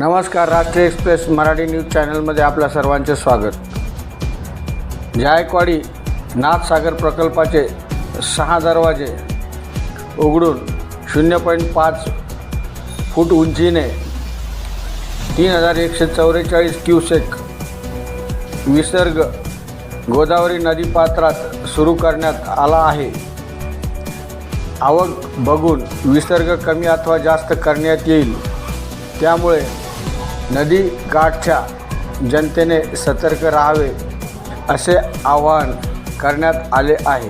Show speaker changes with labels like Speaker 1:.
Speaker 1: नमस्कार राष्ट्रीय express Marathi news चॅनलमध्ये आपल्या सर्वांचे स्वागत. जायकवाडी नाथसागर प्रकल्पाचे सहा दरवाजे उघडून शून्य पॉईंट पाच फूट उंचीने तीन हजार एकशे चौवेचाळीस क्युसेक विसर्ग गोदावरी नदीपात्रात सुरू करण्यात आला आहे. आवक बघून विसर्ग कमी अथवा जास्त करण्यात येईल. त्यामुळे नदी काठच्या जनतेने सतर्क राहावे असे आवाहन करण्यात आले आहे.